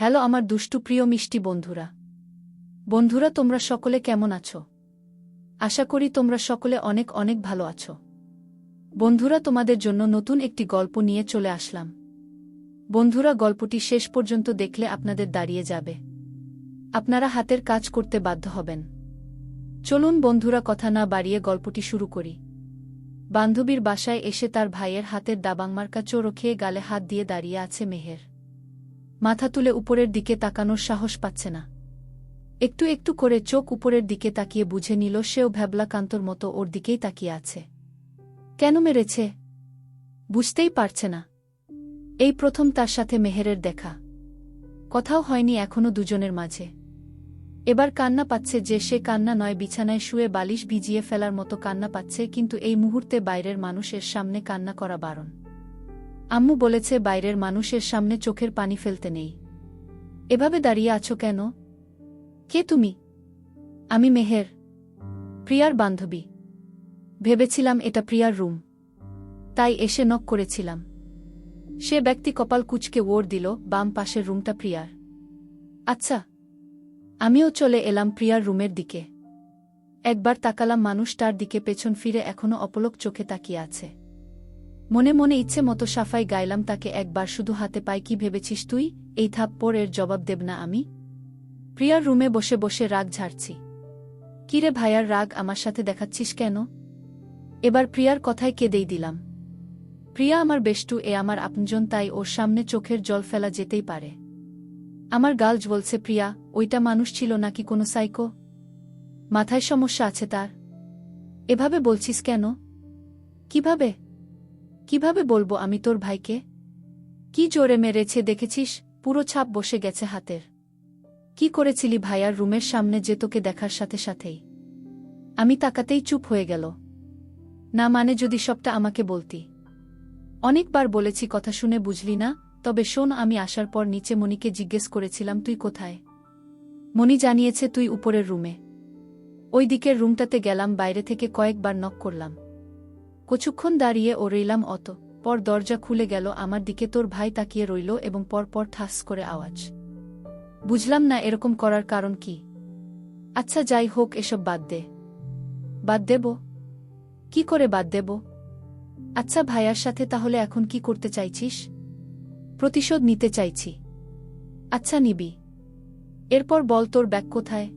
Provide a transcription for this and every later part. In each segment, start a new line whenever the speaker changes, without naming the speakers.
Hello আমার দুষ্টু প্রিয় মিষ্টি বন্ধুরা। বন্ধুরা, তোমরা সকলে কেমন আছো? আশা করি তোমরা সকলে অনেক অনেক ভালো আছো। বন্ধুরা, তোমাদের জন্য নতুন একটি গল্প নিয়ে চলে আসলাম। বন্ধুরা, গল্পটি শেষ পর্যন্ত দেখলে আপনাদের দাঁড়িয়ে যাবে। আপনারা হাতের কাজ করতে বাধ্য হবেন। চলুন বন্ধুরা, কথা না বাড়িয়ে গল্পটি শুরু করি। বান্ধবীর বাসায় এসে তার ভাইয়ের হাতের দাবাংমার্কা চোরো খেয়ে গালে হাত দিয়ে দাঁড়িয়ে আছে মেহের। মাথা তুলে উপরের দিকে তাকানোর সাহস পাচ্ছে না। একটু একটু করে চোখ উপরের দিকে তাকিয়ে বুঝে নিল সেও ভ্যাবলাকান্তর মতো ওর দিকেই তাকিয়ে আছে। কেন মেরেছে? বুঝতেই পারছে না। এই প্রথম তার সাথে মেহেরের দেখা। কথাও হয়নি এখনও দুজনের মাঝে। এবার কান্না পাচ্ছে যে সে কান্না নয়, বিছানায় শুয়ে বালিশ ভিজিয়ে ফেলার মতো কান্না পাচ্ছে, কিন্তু এই মুহূর্তে বাইরের মানুষের সামনে কান্না করা বারণ। আম্মু বলেছে, বাইরের মানুষের সামনে চোখের পানি ফেলতে নেই। এভাবে দাঁড়িয়ে আছো কেন? কে তুমি? আমি মেহের, প্রিয়ার বান্ধবী। ভেবেছিলাম এটা প্রিয়ার রুম। তাই এসে নক করেছিলাম। সে ব্যক্তি কপাল কুচকে ওর দিল, বাম পাশের রুমটা প্রিয়ার। আচ্ছা আমিও চলে এলাম প্রিয়ার রুমের দিকে। একবার তাকালাম মানুষটার দিকে পেছন ফিরে এখনও অপলক চোখে তাকিয়ে আছে। মনে মনে ইচ্ছে মতো সাফাই গাইলাম তাকে একবার শুধু হাতে পাই কি ভেবেছিস তুই? এই থাপ্পড় এর জবাব দেব না আমি। প্রিয়ার রুমে বসে বসে রাগ ঝাড়ছি। কিরে ভাইয়ার রাগ, আমার সাথে দেখাচ্ছিস কেন? এবার প্রিয়ার কথায় কেঁদেই দিলাম। প্রিয়া আমার বেষ্টু, এ আমার আপনজন, তাই ওর সামনে চোখের জল ফেলা যেতেই পারে। আমার গালজ বলছে, প্রিয়া, ওইটা মানুষ ছিল নাকি কোনো সাইকো? মাথায় সমস্যা আছে তার। এভাবে বলছিস কেন? কীভাবে? কীভাবে বলব আমি তোর ভাইকে? কি জোরে মেরেছে দেখেছিস? পুরো ছাপ বসে গেছে হাতের। কি করেছিলি ভাইয়ার রুমের সামনে যে তোকে দেখার সাথে সাথেই? আমি তাকাতেই চুপ হয়ে গেল। না মানে যদি সবটা আমাকে বলতি। অনেকবার বলেছি কথা শুনে বুঝলি না? তবে শোন, আমি আসার পর নিচে মনিকে জিজ্ঞেস করেছিলাম, তুই কোথায়? মনি জানিয়েছে, তুই উপরের রুমে। ওই দিকের রুমটাতে গেলাম, বাইরে থেকে কয়েকবার নক করলাম। কচুক্ষণ দাঁড়িয়ে ও রইলাম অত। পর দরজা খুলে গেল, আমার দিকে তোর ভাই তাকিয়ে রইল এবং পরপর ঠাস করে আওয়াজ। বুঝলাম না এরকম করার কারণ কি। আচ্ছা যাই হোক, এসব বাদ দে। বাদ দেব? কি করে বাদ দেব? আচ্ছা ভাইয়ার সাথে তাহলে এখন কি করতে চাইছিস? প্রতিশোধ নিতে চাইছি। আচ্ছা নিবি। এরপর বল তোর ব্যাগ কোথায়?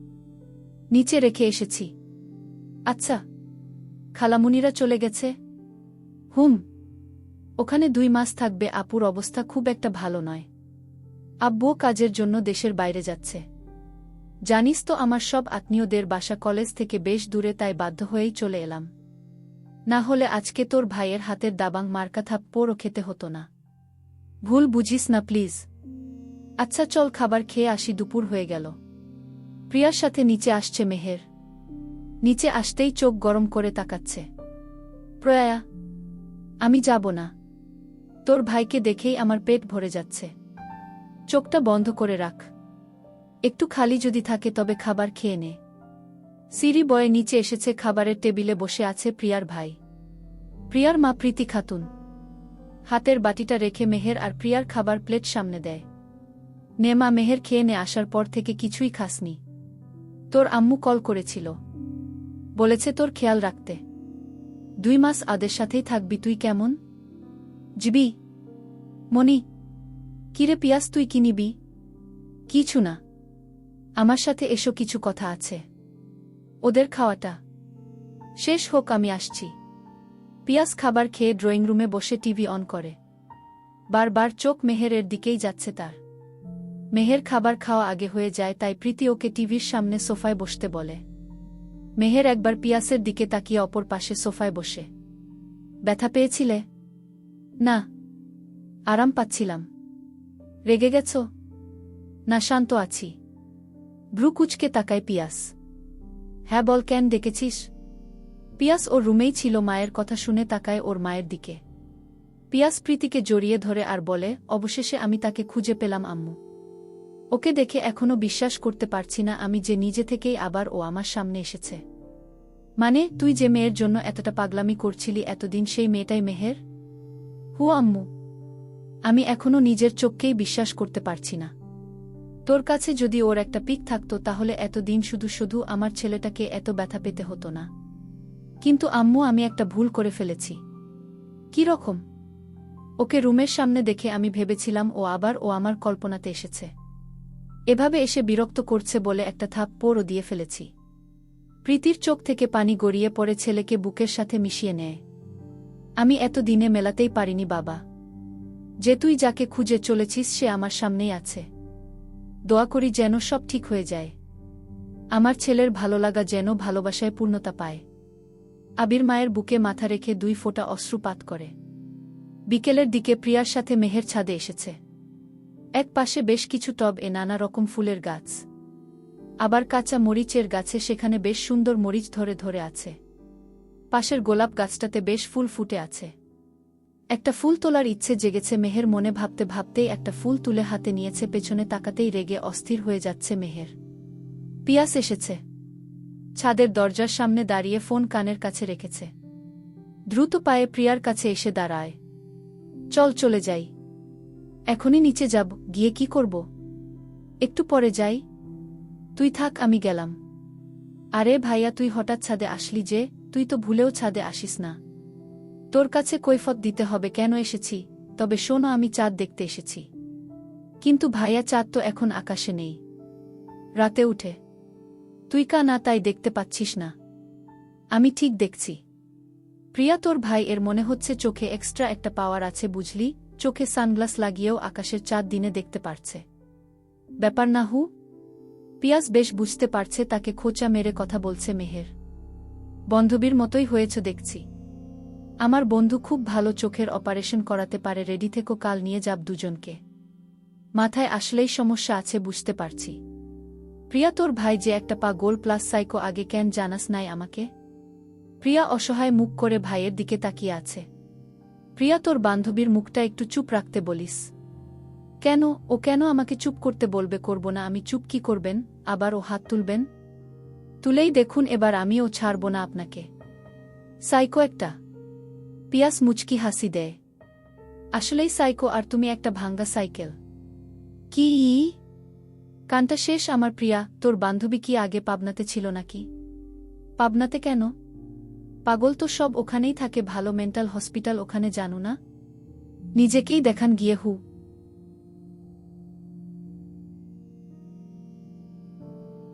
নিচে রেখে এসেছি। আচ্ছা। খালামুনিরা চলে গেছে? হুম, ওখানে দুই মাস থাকবে আপুর অবস্থা খুব একটা ভালো নয়। আব্বুও কাজের জন্য দেশের বাইরে যাচ্ছে। জানিস তো আমার সব আত্মীয়দের বাসা কলেজ থেকে বেশ দূরে তাই বাধ্য হয়েই চলে এলাম। না হলে আজকে তোর ভাইয়ের হাতের দাবাং মার্কা থাপ্পড়ও খেতে হতো না। ভুল বুঝিস না, প্লিজ। আচ্ছা চল খাবার খেয়ে আসি, দুপুর হয়ে গেল। প্রিয়ার সাথে নিচে আসছে মেহের। নিচে আসতেই চোখ গরম করে তাকাচ্ছে। প্রয়া আমি যাব না। তোর ভাইকে দেখেই আমার পেট ভরে যাচ্ছে। চোখটা বন্ধ করে রাখ। একটু খালি যদি থাকে তবে খাবার খেয়ে নে। সিরি বয়ে নিচে এসেছে খাবারের টেবিলে বসে আছে প্রিয়ার ভাই। প্রিয়ার মা প্রীতি খাতুন। হাতের বাটিটা রেখে মেহের আর প্রিয়ার খাবার প্লেট সামনে দেয়। নেমা মেহের খেয়ে নে, আসার পর থেকে কিছুই খাসনি। তোর আম্মু কল করেছিল। বলেছে তোর খেয়াল রাখতে। দুই মাস আদের সাথেই থাকবি তুই কেমন? জিবি, মনি, কিরে পিয়াস তুই কি নিবি? কিছু না। আমার সাথে এসো কিছু কথা আছে। ওদের খাওয়াটা। শেষ হোক, আমি আসছি। পিয়াস খাবার খেয়ে ড্রয়িং রুমে বসে টিভি অন করে। বারবার চোখ মেহেরের দিকেই যাচ্ছে তার। মেহের খাবার খাওয়া আগে হয়ে যায়, তাই প্রীতি ওকে টিভির সামনে সোফায় বসতে বলে। মেহের একবার পিয়াসের দিকে তাকিয়ে অপর পাশে সোফায় বসে। ব্যথা পেয়েছিলে? না। আরাম পাচ্ছিলাম। রেগে গেছ? না, শান্ত আছি। ভ্রু কুচকে তাকায় পিয়াস। হ্যাঁ বল, কেন দেখেছিস পিয়াস ওর রুমেই ছিল, মায়ের কথা শুনে তাকায় ওর মায়ের দিকে। পিয়াস প্রীতিকে জড়িয়ে ধরে আর বলে, অবশেষে আমি তাকে খুঁজে পেলাম, আম্মু। ওকে দেখে এখনও বিশ্বাস করতে পারছি না আমি যে নিজে থেকেই আবার ও আমার সামনে এসেছে। মানে তুই যে মেয়ের জন্য এতটা পাগলামি করছিলি এতদিন সেই মেয়েটাই মেহের? হু, আম্মু। আমি এখনও নিজের চোখকেই বিশ্বাস করতে পারছি না। তোর কাছে যদি ওর একটা পিক থাকতো তাহলে এতদিন শুধু শুধু আমার ছেলেটাকে এত ব্যথা পেতে হতো না। কিন্তু আম্মু, আমি একটা ভুল করে ফেলেছি। কি রকম? ওকে রুমের সামনে দেখে আমি ভেবেছিলাম ও আবার ও আমার কল্পনাতে এসেছে। এভাবে এসে বিরক্ত করছে বলে একটা থাপ পোড়ও দিয়ে ফেলেছি। প্রীতির চোখ থেকে পানি গড়িয়ে পড়ে ছেলেকে বুকের সাথে মিশিয়ে নেয়। আমি এত দিনে মেলাতেই পারিনি, বাবা। যে তুই যাকে খুঁজে চলেছিস, সে আমার সামনেই আছে। দোয়া করি যেন সব ঠিক হয়ে যায়। আমার ছেলের ভালো লাগা যেন ভালোবাসায় পূর্ণতা পায়। আবির মায়ের বুকে মাথা রেখে দুই ফোঁটা অশ্রুপাত করে। বিকেলের দিকে প্রিয়ার সাথে মেহের ছাদে এসেছে। এক পাশে বেশ কিছু টব এ নানা রকম ফুলের গাছ। আবার কাঁচা মরিচের গাছে সেখানে বেশ সুন্দর মরিচ ধরে ধরে আছে। পাশের গোলাপ গাছটাতে বেশ ফুল ফুটে আছে। একটা ফুল তোলার ইচ্ছে জেগেছে মেহের মনে ভাবতে ভাবতেই একটা ফুল তুলে হাতে নিয়েছে, পেছনে তাকাতেই রেগে অস্থির হয়ে যাচ্ছে মেহের। পিয়াস এসেছে। ছাদের দরজার সামনে দাঁড়িয়ে ফোন কানের কাছে রেখেছে। দ্রুত পায়ে প্রিয়ার কাছে এসে দাঁড়ায়। চল চলে যাই। এখনই নিচে যাব, গিয়ে কি করব? একটু পরে যাই। তুই থাক, আমি গেলাম। আরে ভাইয়া, তুই হঠাৎ ছাদে আসলি যে, তুই তো ভুলেও ছাদে আসিস না। তোর কাছে কৈফত দিতে হবে, কেন এসেছি? তবে শোনো, আমি চাঁদ দেখতে এসেছি। কিন্তু ভাইয়া, চাঁদ তো এখন আকাশে নেই। রাতে উঠে। তুই কা না, তাই দেখতে পাচ্ছিস না। আমি ঠিক দেখছি। প্রিয়া, তোর ভাই, এর মনে হচ্ছে চোখে এক্সট্রা একটা পাওয়ার আছে, বুঝলি? চোখে সানগ্লাস লাগিয়েও আকাশের চাঁদ দিনে দেখতে পারছে। ব্যাপার না হু। পিয়াস বেশ বুঝতে পারছে তাকে খোঁচা মেরে কথা বলছে মেহের। বন্ধবীর মতোই হয়েছে দেখছি। আমার বন্ধু খুব ভালো চোখের অপারেশন করাতে পারে, রেডি থেকো, কাল নিয়ে যাব দুজনকে। মাথায় আসলেই সমস্যা আছে, বুঝতে পারছি। প্রিয়া, তোর ভাই যে একটা পা গোল প্লাস সাইকো, আগে কেন জানাস নাই আমাকে? প্রিয়া অসহায় মুখ করে ভাইয়ের দিকে তাকিয়ে আছে। প্রিয়া তোর বান্ধবীর মুখটা একটু চুপ রাখতে বলিস। কেন? ও কেন আমাকে চুপ করতে বলবে করব না? আমি চুপ কি করবেন? আবার ও হাত তুলবেন? তুলেই দেখুন এবার আমিও ছাড়ব না আপনাকে। সাইকো একটা। পিয়াস মুচকি হাসি দেয়। আসলেই সাইকো, আর তুমি একটা ভাঙ্গা সাইকেল। কি কানটা শেষ আমার প্রিয়া, তোর বান্ধবী কি আগে পাবনাতে ছিল নাকি? পাবনাতে কেন? পাগল তো সব ওখানেই থাকে, ভালো মেন্টাল হসপিটাল ওখানে জানো না? নিজেকেই দেখান গিয়ে হু।